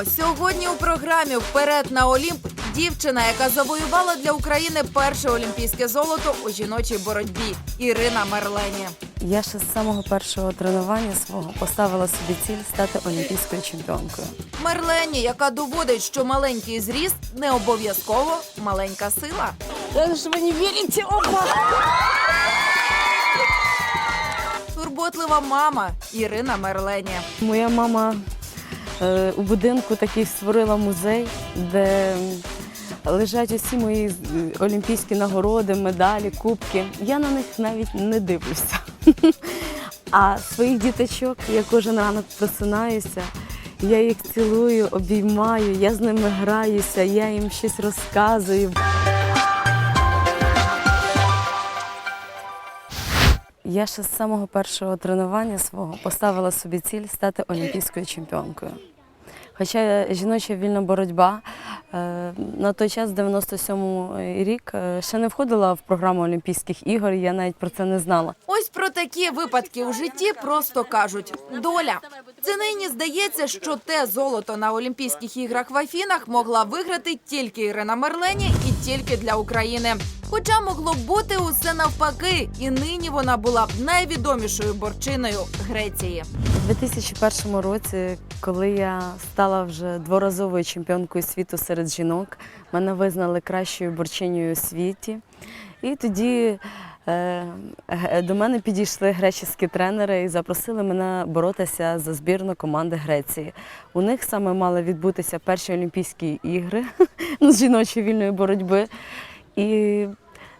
Вітаємо! Сьогодні у програмі Вперед на Олімп дівчина, яка завоювала для України перше олімпійське золото у жіночій боротьбі Ірина Мерлені. Я ще з самого першого тренування свого поставила собі ціль стати олімпійською чемпіонкою. Мерлені, яка доводить, що маленький зріст не обов'язково маленька сила. Як ж ви не вірите, опа! Турботлива мама Ірина Мерлені. Моя мама у будинку такий створила музей, де лежать усі мої е, олімпійські нагороди, медалі, кубки. Я на них навіть не дивлюся. А своїх діточок я кожен ранок просинаюся. Я їх цілую, обіймаю, я з ними граюся, я їм щось розказую. Я ще з самого першого тренування свого поставила собі ціль стати олімпійською чемпіонкою. Хоча жіноча вільна боротьба е, на той час, 97-й рік, е, ще не входила в програму Олімпійських ігор, я навіть про це не знала. Ось про такі випадки у житті просто кажуть доля. Це нині здається, що те золото на Олімпійських іграх в Афінах могла виграти тільки Ірина Мерлені і тільки для України. Хоча могло б бути усе навпаки, і нині вона була б найвідомішою борчиною Греції. У 2001 році, коли я стала вже дворазовою чемпіонкою світу серед жінок, мене визнали кращою борчинею у світі. І тоді е, до мене підійшли греческі тренери і запросили мене боротися за збірну команди Греції. У них саме мали відбутися перші Олімпійські ігри з жіночої вільної боротьби. І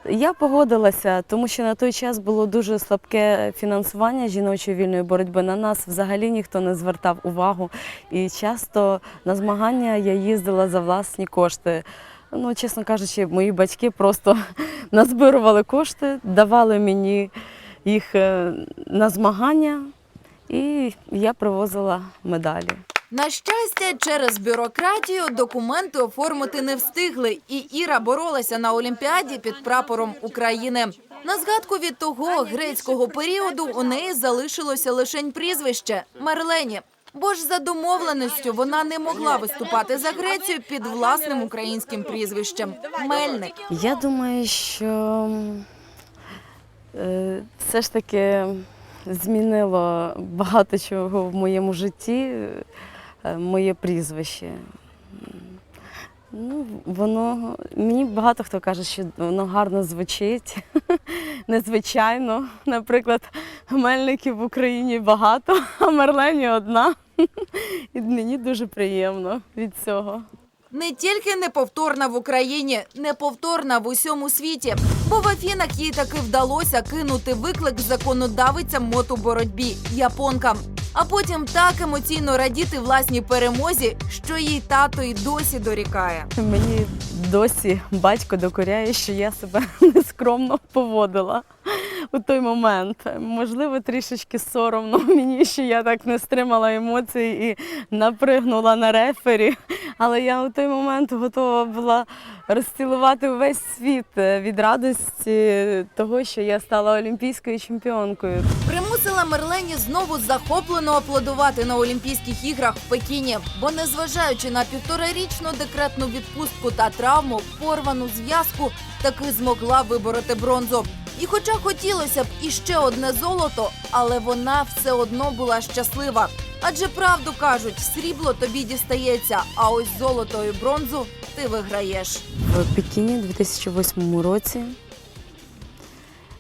я погодилася, тому що на той час було дуже слабке фінансування жіночої вільної боротьби. На нас взагалі ніхто не звертав увагу. І часто на змагання я їздила за власні кошти. Ну, чесно кажучи, мої батьки просто назбирували кошти, давали мені їх е, на змагання, і я привозила медалі. На щастя, через бюрократію документи оформити не встигли, і Іра боролася на Олімпіаді під прапором України. На згадку від того грецького періоду у неї залишилося лишень прізвище Мерлені. Бо ж за домовленістю вона не могла виступати за Грецію під власним українським прізвищем Мельник. Я думаю, що е, все ж таки змінило багато чого в моєму житті, моє прізвище. Ну, воно мені багато хто каже, що воно гарно звучить, незвичайно. Наприклад, мельників в Україні багато, а Мерлені одна. І мені дуже приємно від цього. Не тільки неповторна в Україні, неповторна в усьому світі. Бо в Афінах їй таки вдалося кинути виклик законодавицям мотоборотьбі японкам. А потім так емоційно радіти власній перемозі, що їй тато й досі дорікає. Мені досі батько докоряє, що я себе нескромно поводила у той момент. Можливо, трішечки соромно мені, що я так не стримала емоцій і напригнула на рефері. Але я у той момент готова була розцілувати увесь світ від радості того, що я стала олімпійською чемпіонкою. Примусила Мерлені знову захоплено аплодувати на Олімпійських іграх в Пекіні, бо незважаючи на півторарічну декретну відпустку та травму, порвану зв'язку, таки змогла вибороти бронзу. І хоча хотілося б іще одне золото, але вона все одно була щаслива. Адже правду кажуть, срібло тобі дістається, а ось золото і бронзу ти виграєш. В Пекіні 2008 році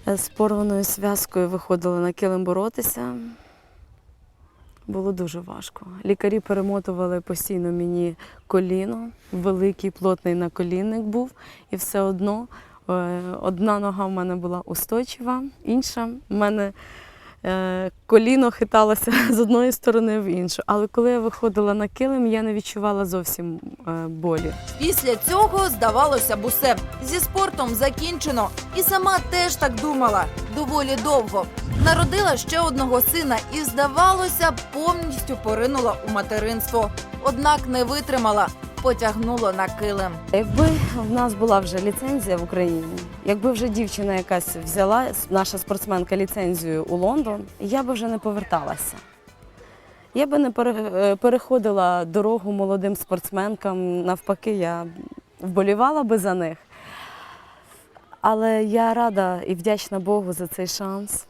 з порваною зв'язкою виходила на килим боротися. Було дуже важко. Лікарі перемотували постійно мені коліно, великий плотний наколінник був, і все одно е, одна нога в мене була устойчива, інша в мене коліно хиталося з одної сторони в іншу. Але коли я виходила на килим, я не відчувала зовсім е, болі. Після цього здавалося б усе зі спортом закінчено, і сама теж так думала доволі довго. Народила ще одного сина і, здавалося, повністю поринула у материнство. Однак не витримала, потягнуло на килим. Якби в нас була вже ліцензія в Україні, якби вже дівчина якась взяла, наша спортсменка, ліцензію у Лондон, я би вже не поверталася. Я би не е, переходила дорогу молодим спортсменкам, навпаки, я вболівала би за них. Але я рада і вдячна Богу за цей шанс.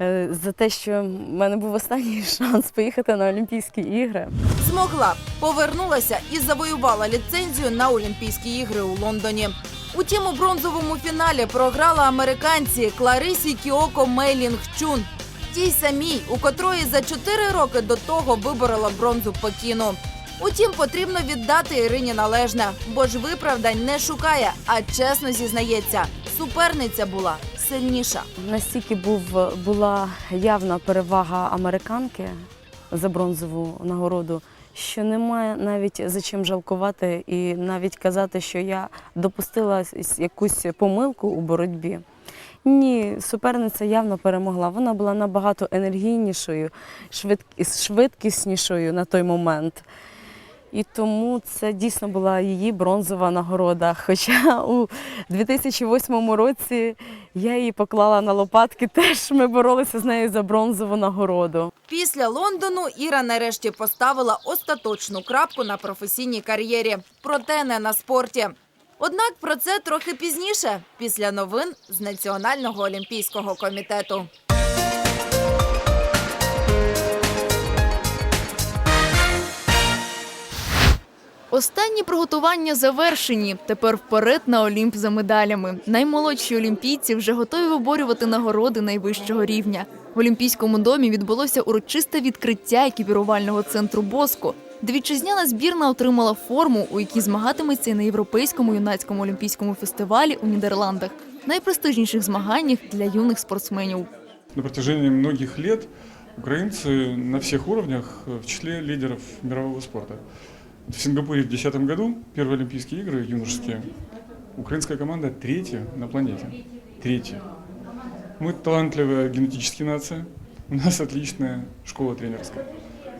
Е, За те, що в мене був останній шанс поїхати на Олімпійські ігри. Змогла, повернулася і завоювала ліцензію на Олімпійські ігри у Лондоні. Утім, у бронзовому фіналі програла американці Кларисі Кіоко Мейлінг Чун. Тій самій, у котрої за 4 роки до того виборола бронзу Пекіну. Утім, потрібно віддати Ірині належне, бо ж виправдань не шукає, а чесно зізнається, суперниця була сильніша. Настільки був, була явна перевага американки за бронзову нагороду, що немає навіть за чим жалкувати і навіть казати, що я допустила якусь помилку у боротьбі. Ні, суперниця явно перемогла. Вона була набагато енергійнішою, швидк- швидкіснішою на той момент. І тому це дійсно була її бронзова нагорода. Хоча у 2008 році я її поклала на лопатки, теж ми боролися з нею за бронзову нагороду. Після Лондону Іра нарешті поставила остаточну крапку на професійній кар'єрі, проте не на спорті. Однак про це трохи пізніше, після новин з Національного олімпійського комітету. Останні приготування завершені. Тепер вперед на Олімп за медалями. Наймолодші олімпійці вже готові виборювати нагороди найвищого рівня. В Олімпійському домі відбулося урочисте відкриття екіпірувального центру Боско. де вітчизняна збірна отримала форму, у якій змагатиметься на європейському юнацькому олімпійському фестивалі у Нідерландах, найпрестижніших змаганнях для юних спортсменів. На протяжении многих лет украинцы на всех уровнях э, в числе лидеров мирового спорта. В Сингапуре в 2010 году первые Олимпийские игры юношеские. Украинская команда третья на планете. Третья. Мы талантливая генетически нация. У нас отличная школа тренерская.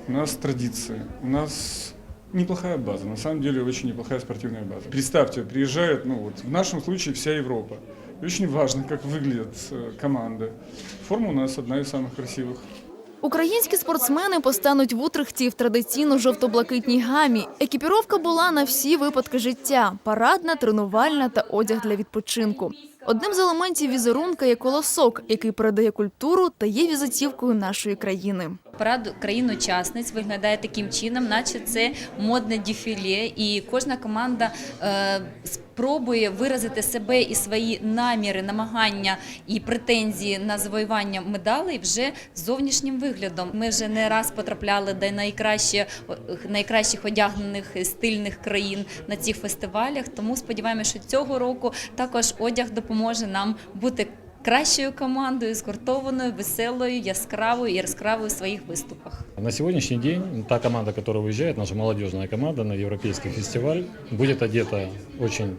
У нас традиции. У нас неплохая база. На самом деле очень неплохая спортивная база. Представьте, приезжает, ну вот в нашем случае вся Европа. И очень важно, как выглядят э, команды. Форма у нас одна из самых красивых. Українські спортсмени постануть в Утрехті в традиційно жовто-блакитній гамі. Екіпіровка була на всі випадки життя: парадна, тренувальна та одяг для відпочинку. Одним з елементів візерунка є колосок, який передає культуру та є візитівкою нашої країни. Парад країн-учасниць виглядає таким чином, наче це модне дефіле, і кожна команда е, спробує виразити себе і свої наміри, намагання і претензії на завоювання медалей вже зовнішнім виглядом. Ми вже не раз потрапляли до найкраще, найкращих одягнених стильних країн на цих фестивалях. Тому сподіваємося, що цього року також одяг допоможе нам бути Кращою командою, згуртованою, веселою, яскравою і яскравою в своїх виступах. На сегодняшний день та команда, которая выезжает, наша молодежная команда на европейский фестиваль, будет одета очень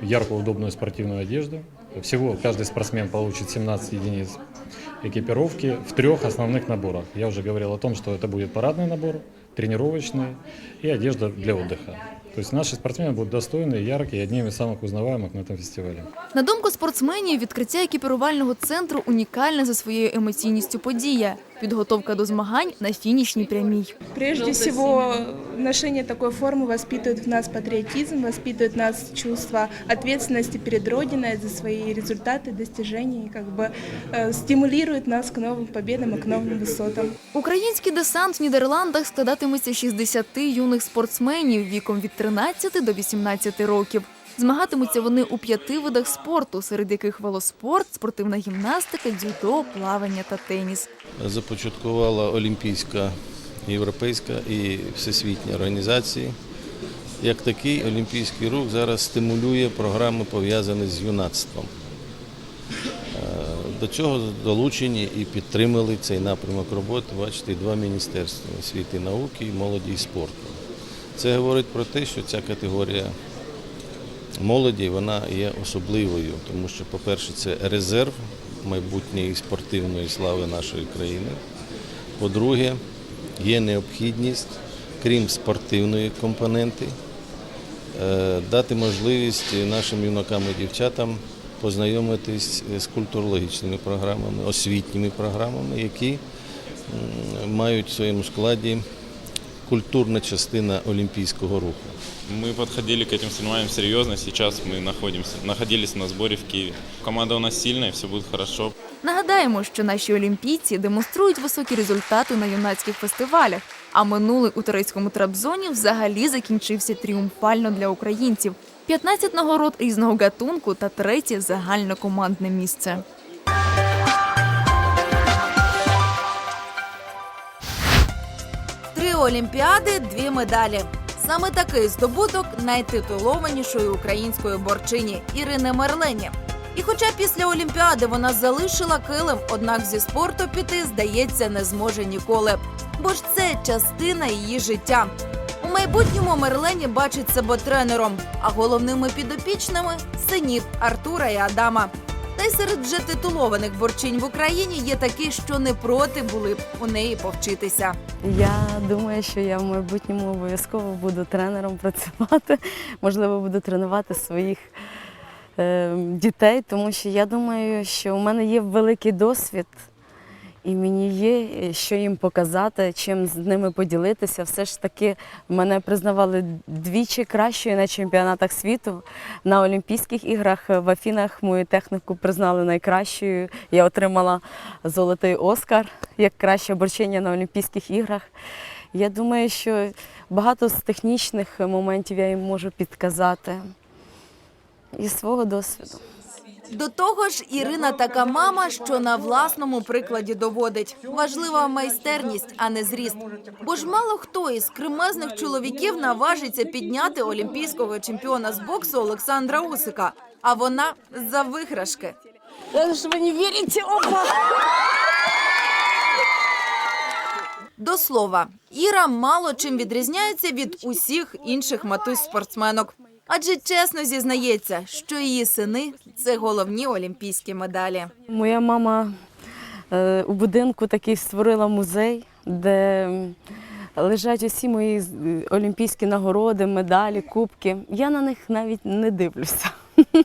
в яркую, удобную спортивную одежду. Всего каждый спортсмен получит 17 единиц экипировки в трех основных наборах. Я уже говорил о том, что это будет парадный набор, тренировочный и одежда для отдыха. То есть наши спортсмены будут достойны, яркие и одними из самых узнаваемых на этом фестивале. На думку спортсменів, відкриття екіпірувального центру унікальна за своєю емоційністю подія. Підготовка до змагань на фінішній прямій. Прежде всего, ношение такой формы воспитывает в нас патриотизм, воспитывает в нас чувство ответственности перед Родиной за свои результаты, достижения, и как бы э, стимулирует нас к новым победам и к новым высотам. Український десант в Нідерландах складатиметься 60 юних спортсменів віком від 13 до 18 років. Змагатимуться вони у п'яти видах спорту, серед яких велоспорт, спортивна гімнастика, дзюдо, плавання та теніс. започаткувала Олімпійська, Європейська і Всесвітня організації. Як такий олімпійський рух зараз стимулює програми, пов'язані з юнацтвом. Е, До цього долучені і підтримали цей напрямок роботи, бачите, два міністерства освіти науки, молоді і спорту. Це говорить про те, що ця категорія молоді вона є особливою, тому що, по-перше, це резерв майбутньої спортивної слави нашої країни. По-друге, є необхідність, крім спортивної компоненти, е, дати можливість нашим юнакам і дівчатам познайомитись з культурологічними програмами, освітніми програмами, які мають в своєму складі культурна частина олімпійського руху. Мы подходили к этим соревнованиям серьезно. Сейчас мы находимся, находились на сборе в Киеве. Команда у нас сильная, все будет хорошо. Нагадаємо, що наші олімпійці демонструють високі результати на юнацьких фестивалях. А минулий у турецькому трабзоні взагалі закінчився тріумфально для українців. 15 нагород різного гатунку та третє загальнокомандне місце. Олімпіади, дві медалі. Саме такий здобуток найтитулованішої української борчині Ірини Мерлені. І хоча після Олімпіади вона залишила килим, однак зі спорту піти, здається, не зможе ніколи. Бо ж це частина її життя. У майбутньому Мерлені бачить себе тренером, а головними підопічними синів Артура і Адама. Та й серед вже титулованих борчинь в Україні є такі, що не проти були б у неї повчитися. Я думаю, що я в майбутньому обов'язково буду тренером працювати. Можливо, буду тренувати своїх е, дітей, тому що я думаю, що у мене є великий досвід, і мені є е, що їм показати, чим з ними поділитися. Все ж таки мене признавали двічі кращою на чемпіонатах світу. На Олімпійських іграх в Афінах мою техніку признали найкращою. Я отримала золотий Оскар як краще борчення на Олімпійських іграх. Я думаю, що багато з технічних моментів я їм можу підказати із свого досвіду. До того ж, Ірина така мама, що на власному прикладі доводить. Важлива майстерність, а не зріст. Бо ж мало хто із кремезних чоловіків наважиться підняти олімпійського чемпіона з боксу Олександра Усика. А вона за виграшки. До слова, Іра мало чим відрізняється від усіх інших матусь спортсменок. Адже чесно зізнається, що її сини це головні олімпійські медалі. Моя мама е, у будинку такий створила музей, де лежать усі мої е, олімпійські нагороди, медалі, кубки. Я на них навіть не дивлюся.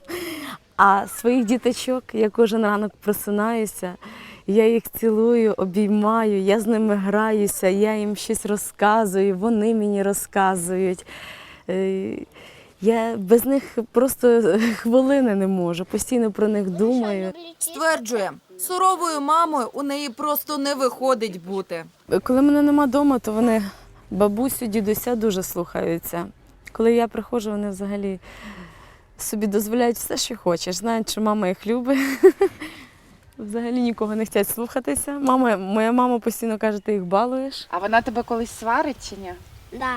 А своїх діточок я кожен ранок просинаюся, я їх цілую, обіймаю, я з ними граюся, я їм щось розказую, вони мені розказують. Я без них просто хвилини не можу, постійно про них думаю. Стверджує, суровою мамою у неї просто не виходить бути. Коли мене нема вдома, то вони бабусю, дідуся дуже слухаються. Коли я приходжу, вони взагалі собі дозволяють все, що хочеш. Знають, що мама їх любить. Взагалі нікого не хочуть слухатися. Мама, моя мама постійно каже, ти їх балуєш. А вона тебе колись сварить чи ні? Да.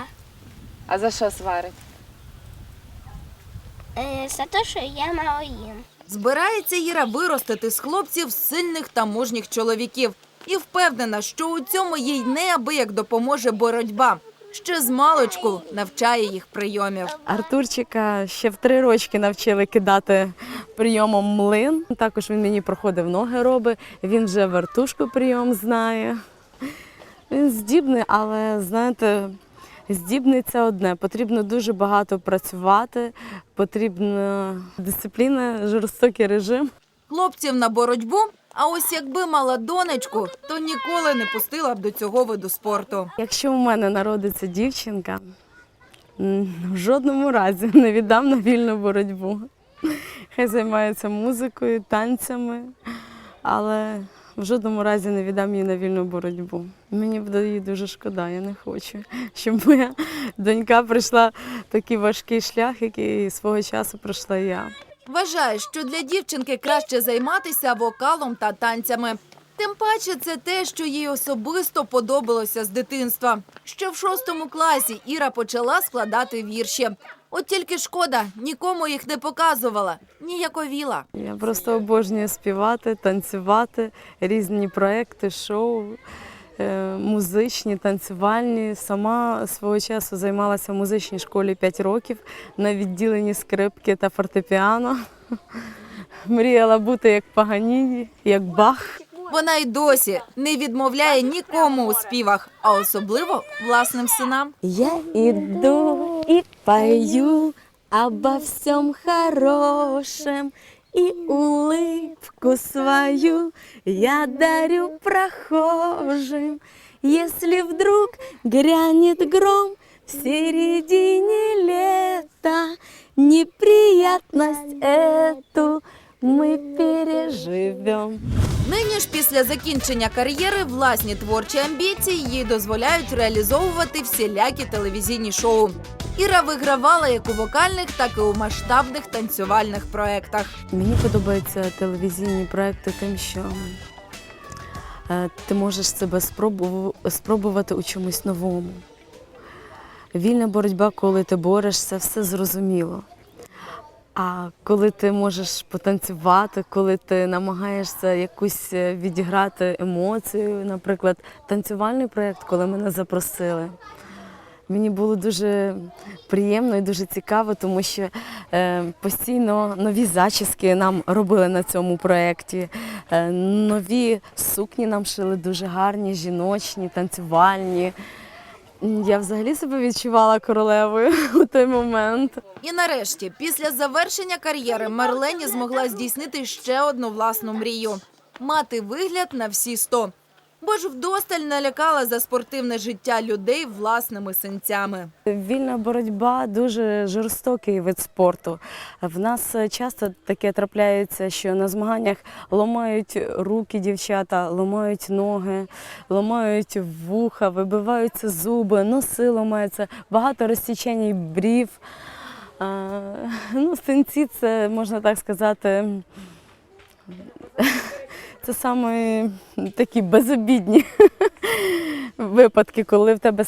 А за що сварить? Е, за те, що я мало їм. Збирається Іра виростити з хлопців сильних та мужніх чоловіків і впевнена, що у цьому їй неабияк допоможе боротьба. Ще з маличку навчає їх прийомів. Артурчика ще в три рочки навчили кидати прийомом млин. Також він мені проходив ноги робить. Він вже вертушку прийом знає. Він здібний, але знаєте, здібний це одне. Потрібно дуже багато працювати, потрібна дисципліна, жорстокий режим. Хлопців на боротьбу. А ось якби мала донечку, то ніколи не пустила б до цього виду спорту. Якщо у мене народиться дівчинка, в жодному разі не віддам на вільну боротьбу. Хай займається музикою, танцями, але в жодному разі не віддам її на вільну боротьбу. Мені буде її дуже шкода, я не хочу, щоб моя донька пройшла такий важкий шлях, який свого часу пройшла я. Вважає, що для дівчинки краще займатися вокалом та танцями. Тим паче, це те, що їй особисто подобалося з дитинства. Ще в шостому класі Іра почала складати вірші. От тільки шкода, нікому їх не показувала, ніяковіла. Я просто обожнюю співати, танцювати, різні проекти, шоу, е, музичні, танцювальні. Сама свого часу займалася в музичній школі 5 років на відділенні скрипки та фортепіано. Мріяла бути як Паганіні, як Бах. Вона й досі не відмовляє нікому у співах, а особливо власним синам. Я иду и пою обо всем хорошем И улыбку свою я дарю прохожим. Если вдруг грянет гром в середине лета, неприятность эту мы переживем. Нині ж після закінчення кар'єри власні творчі амбіції їй дозволяють реалізовувати всілякі телевізійні шоу. Іра вигравала як у вокальних, так і у масштабних танцювальних проєктах. Мені подобаються телевізійні проекти тим, що е, ти можеш себе спробувати у чомусь новому. Вільна боротьба, коли ти борешся, все зрозуміло. А коли ти можеш потанцювати, коли ти намагаєшся якусь е, відіграти емоцію, наприклад, танцювальний проєкт, коли мене запросили. Мені було дуже приємно і дуже цікаво, тому що е, постійно нові зачіски нам робили на цьому проєкті. Е, нові сукні нам шили дуже гарні, жіночні, танцювальні. Я взагалі себе відчувала королевою у той момент. І нарешті, після завершення кар'єри, Марлені змогла здійснити ще одну власну мрію мати вигляд на всі сто. Бо ж вдосталь налякала за спортивне життя людей власними синцями. Вільна боротьба дуже жорстокий вид спорту. В нас часто таке трапляється, що на змаганнях ламають руки дівчата, ламають ноги, ламають вуха, вибиваються зуби, носи ламаються, багато розсічень брів. А, Ну, синці це можна так сказати. Це саме такі безобідні випадки, коли в тебе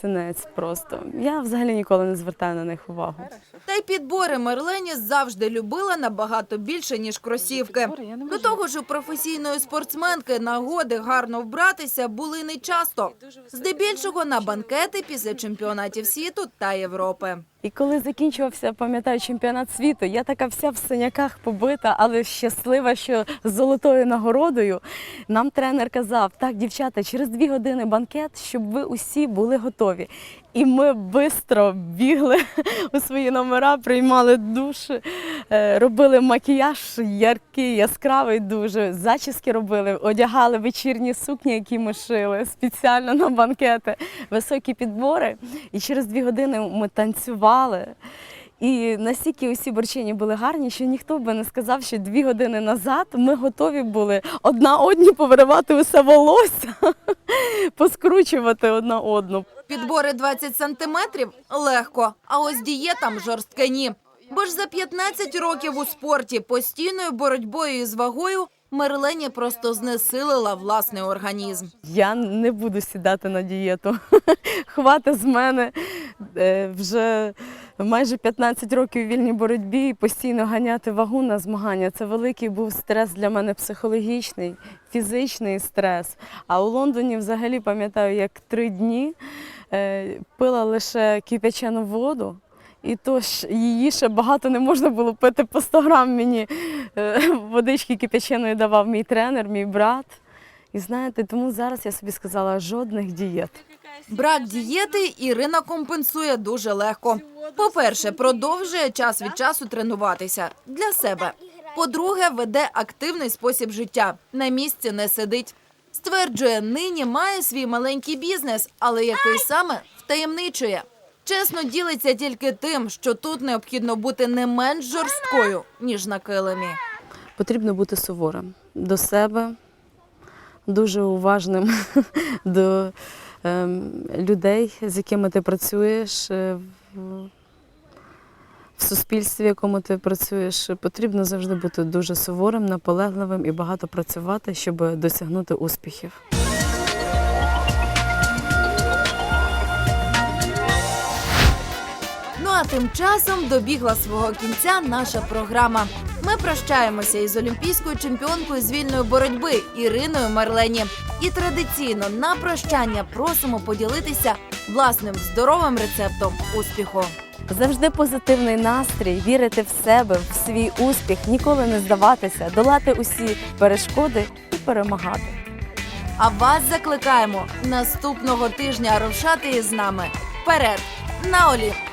синець просто. Я взагалі ніколи не звертаю на них увагу. Та й підбори Мерлені завжди любила набагато більше, ніж кросівки. До того ж, у професійної спортсменки нагоди гарно вбратися були не часто. Здебільшого на банкети після чемпіонатів світу та Європи. І коли закінчувався, пам'ятаю, чемпіонат світу, я така вся в синяках побита, але щаслива, що з золотою нагородою. Нам тренер казав: так, дівчата, через дві години банкет, щоб ви усі були готові. І ми швидко бігли у свої номера, приймали душ, е, робили макіяж яркий, яскравий дуже. Зачіски робили, одягали вечірні сукні, які ми шили спеціально на банкети, високі підбори. І через дві години ми танцювали. І настільки усі борчині були гарні, що ніхто би не сказав, що дві години назад ми готові були одна одні повиривати усе волосся, поскручувати одна одну. Підбори 20 сантиметрів легко, а ось дієтам жорстке ні. Бо ж за 15 років у спорті постійною боротьбою із вагою Мерлені просто знесилила власний організм. Я не буду сідати на дієту. Хвати з мене Е, вже майже 15 років вільній боротьбі і постійно ганяти вагу на змагання. Це великий був стрес для мене психологічний, фізичний стрес. А у Лондоні взагалі пам'ятаю, як три дні е, пила лише кип'ячену воду. І то ж її ще багато не можна було пити по 100 грам мені е, водички кип'яченої давав мій тренер, мій брат. І знаєте, тому зараз я собі сказала жодних дієт. Брак дієти Ірина компенсує дуже легко. По-перше, продовжує час від часу тренуватися для себе. По-друге, веде активний спосіб життя. На місці не сидить. Стверджує, нині має свій маленький бізнес, але який саме втаємничує. Чесно ділиться тільки тим, що тут необхідно бути не менш жорсткою, ніж на килимі. Потрібно бути суворим до себе, дуже уважним до ем, людей, з якими ти працюєш. е, в- В суспільстві, в якому ти працюєш, потрібно завжди бути дуже суворим, наполегливим і багато працювати, щоб досягнути успіхів. А тим часом добігла свого кінця наша програма. Ми прощаємося із олімпійською чемпіонкою з вільної боротьби Іриною Марлені. І традиційно на прощання просимо поділитися власним здоровим рецептом успіху. Завжди позитивний настрій, вірити в себе, в свій успіх, ніколи не здаватися, долати усі перешкоди і перемагати. А вас закликаємо наступного тижня рушати із нами вперед на Олімп!